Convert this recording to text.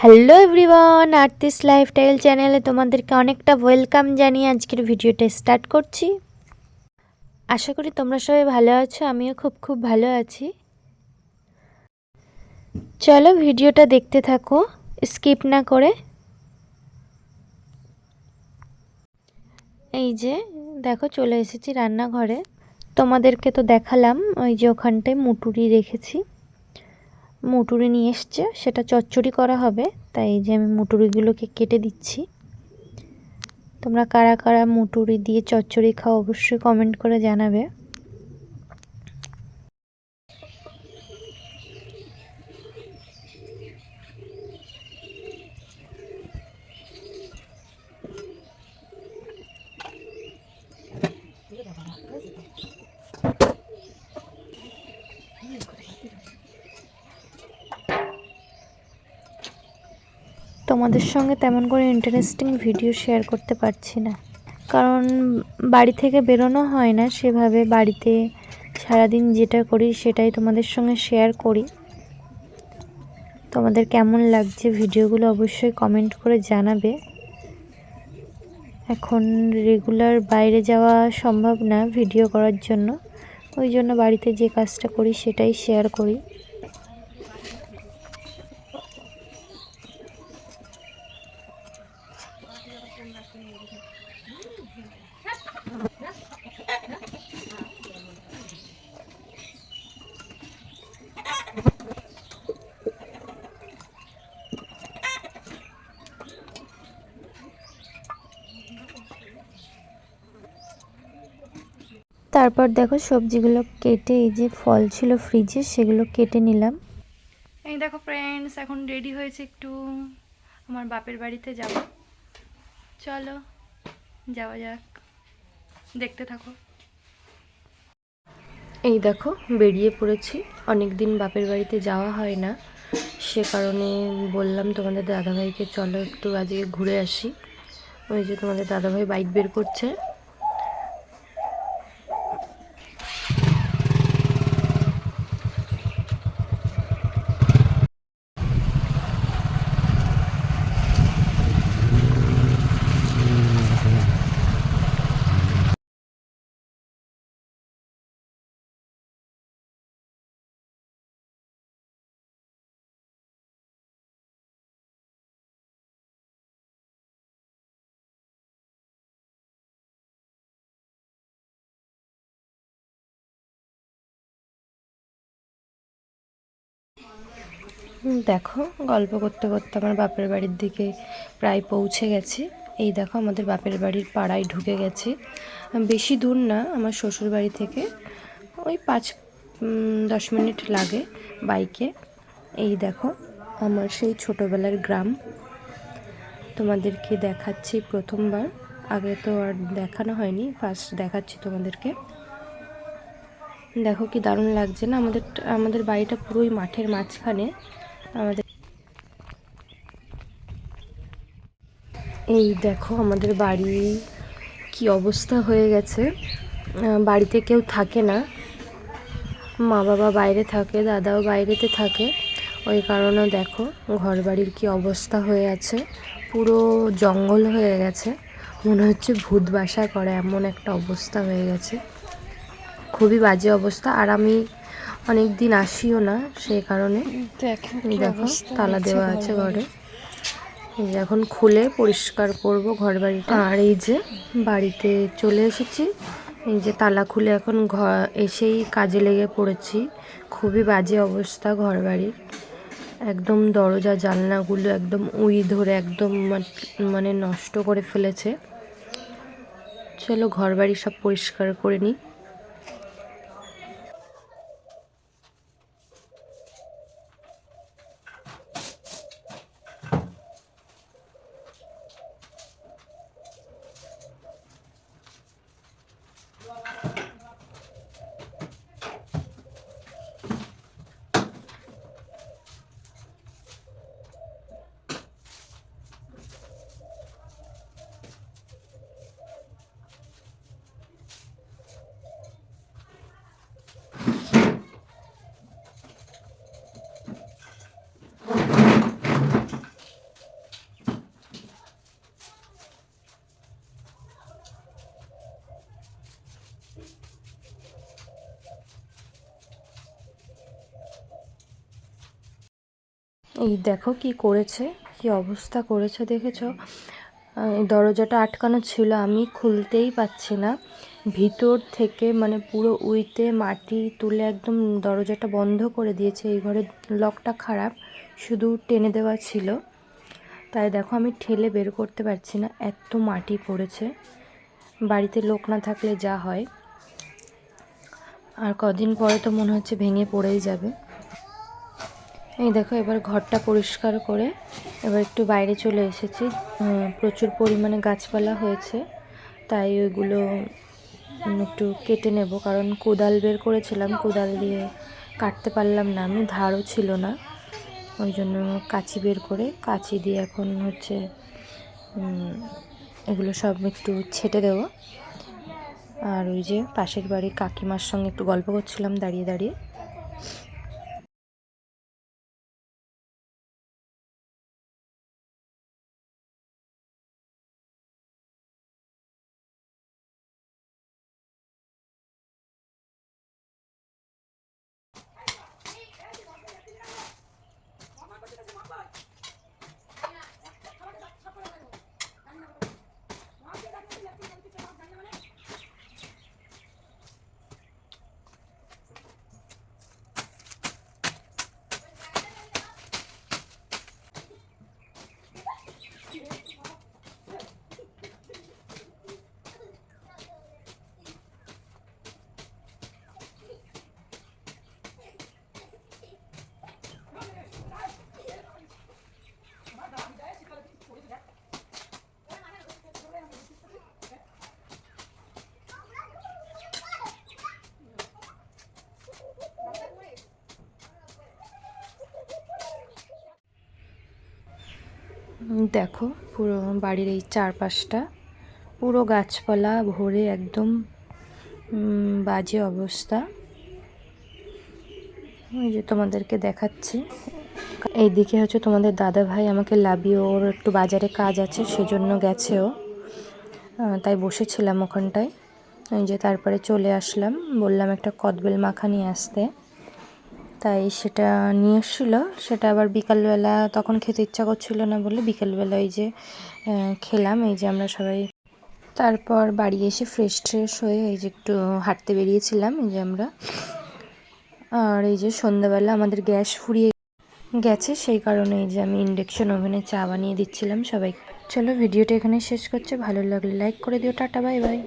Hello everyone artist lifestyle চ্যানেলে তোমাদেরকে অনেকটা ওয়েলকাম জানিয়ে আজকের ভিডিওটা স্টার্ট করছি। আশা করি তোমরা সবাই ভালো আছো, আমিও খুব খুব ভালো আছি। চলো ভিডিওটা দেখতে থাকো স্কিপ না করে। এই যে, দেখো চলে এসেছি রান্নাঘরে। তোমাদেরকে তো দেখালাম, ওই যে ওখানটায় মুটুরি রেখেছি। মুটুরি নিয়ে এসছে, সেটা চচ্চড়ি করা হবে। তাই যে আমি মুটুরিগুলোকে কেটে দিচ্ছি। তোমরা কারা কারা মুটুরি দিয়ে চচ্চড়ি খাও অবশ্যই কমেন্ট করে জানাবে। তোমাদের সঙ্গে তেমন করে ইন্টারেস্টিং ভিডিও শেয়ার করতে পারছি না। কারণ বাড়ি থেকে বেরোনো হয় না সেভাবে বাড়িতে সারাদিন যেটা করি সেটাই তোমাদের সঙ্গে শেয়ার করি। তোমাদের কেমন লাগছে ভিডিওগুলো অবশ্যই কমেন্ট করে জানাবে। এখন রেগুলার বাইরে যাওয়া সম্ভব না ভিডিও করার জন্য। ওই জন্য বাড়িতে যে কাজটা করি সেটাই শেয়ার করি। তারপর দেখো সবজিগুলো কেটে এই যে ফল ছিল ফ্রিজে সেগুলো কেটে নিলাম। এই দেখো ফ্রেন্ডস এখন রেডি হয়েছে একটু আমার বাপের বাড়িতে যাব। চলো যাওয়া যাক। দেখতে থাকো। এই দেখো বেরিয়ে পড়েছি। অনেক দিন বাপের বাড়িতে যাওয়া হয় না। সে কারণে বললাম তোমাদের দাদাভাইকে চলো একটু আজকে ঘুরে আসি। ওই যে তোমাদের দাদাভাই বাইক বের করছে। দেখো, গল্প করতে করতে আমার বাপের বাড়ির দিকে প্রায় পৌঁছে গেছি। এই দেখো, আমাদের বাপের বাড়ির পাড়ায় ঢুকে গেছি। বেশি দূর না, আমার শ্বশুর বাড়ি থেকে ওই পাঁচ দশ মিনিট লাগে বাইকে। এই দেখো, আমার সেই ছোটোবেলার গ্রাম। তোমাদেরকে দেখাচ্ছি প্রথমবার। আগে তো আর দেখানো হয়নি, ফার্স্ট দেখাচ্ছি তোমাদেরকে। দেখো কি দারুণ লাগছে না? আমাদের আমাদের বাড়িটা পুরোই মাঠের মাঝখানে। আমাদের এই দেখো আমাদের বাড়ি কি অবস্থা হয়ে গেছে। বাড়িতে কেউ থাকে না। মা বাবা বাইরে থাকে, দাদাও বাইরেতে থাকে। ওই কারণে দেখো ঘর বাড়ির কি অবস্থা হয়ে আছে। পুরো জঙ্গল হয়ে গেছে। মনে হচ্ছে ভূত বাসা করে, এমন একটা অবস্থা হয়ে গেছে। খুবই বাজে অবস্থা। আর আমি অনেক দিন আসিও না সেই কারণে। দেখো তালা দেওয়া আছে ঘরে। এই যে এখন খুলে পরিষ্কার করব ঘর বাড়িটা আর এই যে বাড়িতে চলে এসেছি। এই যে তালা খুলে এখন ঘর এসেই কাজে লেগে পড়েছি। খুবই বাজে অবস্থা ঘর বাড়ির একদম দরজা জানলাগুলো একদম উই ধরে একদম মানে নষ্ট করে ফেলেছে। চলো ঘর বাড়ি সব পরিষ্কার করে নিই। এই দেখো কি করেছে, কি অবস্থা করেছে দেখেছ? দরজাটা আটকানো ছিল, আমি খুলতেই পাচ্ছি না। ভিতর থেকে মানে পুরো উইতে মাটি তুলে একদম দরজাটা বন্ধ করে দিয়েছে, এই ঘরের লকটা খারাপ, শুধু টেনে দেওয়া ছিল। তাই দেখো, আমি ঠেলে বের করতে পারছি না, এত মাটি পড়েছে। বাড়িতে লোক না থাকলে যা হয়। আর কদিন পরে তো মনে হচ্ছে ভেঙে পড়েই যাবে। এই দেখো, এবার ঘরটা পরিষ্কার করে এবার একটু বাইরে চলে এসেছি। প্রচুর পরিমাণে গাছপালা হয়েছে, তাই ওইগুলো একটু কেটে নেব। কারণ কোদাল বের করেছিলাম, কোদাল দিয়ে কাটতে পারলাম না, আমি ধারও ছিল না। ওই জন্য কাঁচি বের করে, কাঁচি দিয়ে এখন হচ্ছে এগুলো সব একটু ছেটে দেবো। আর ওই যে পাশের বাড়ির কাকিমার সঙ্গে একটু গল্প করছিলাম দাঁড়িয়ে দাঁড়িয়ে। দেখো, পুরো বাড়ির এই চারপাশটা। পুরো গাছপালা ভরে একদম বাজে অবস্থা। ওই যে তোমাদেরকে দেখাচ্ছি। এই দিকে হচ্ছে তোমাদের দাদা ভাই আমাকে লাবিয়ে ওর একটু বাজারে কাজ আছে, সেজন্য গেছেও তাই বসেছিলাম ওখানটায়। ওই যে তারপরে চলে আসলাম, বললাম একটা কদবেল মাখা নিয়ে আসতে। তাই সেটা নিয়ে এসেছিল। সেটা আবার বিকালবেলা তখন খেতে ইচ্ছা করছিল না বলে বিকালবেলা ওই যে খেলাম। এই যে আমরা সবাই তারপর বাড়ি এসে ফ্রেশ ট্রেশ হয়ে এই যে একটু হাঁটতে বেরিয়েছিলাম। এই যে আমরা। আর এই যে সন্ধ্যাবেলা আমাদের গ্যাস ফুরিয়ে গেছে, সেই কারণে এই যে আমি ইন্ডাকশন ওভেনে চা বানিয়ে দিচ্ছিলাম সবাই চলো ভিডিওটা এখানে শেষ করছে। ভালো লাগলে লাইক করে দিও। Tata bye bye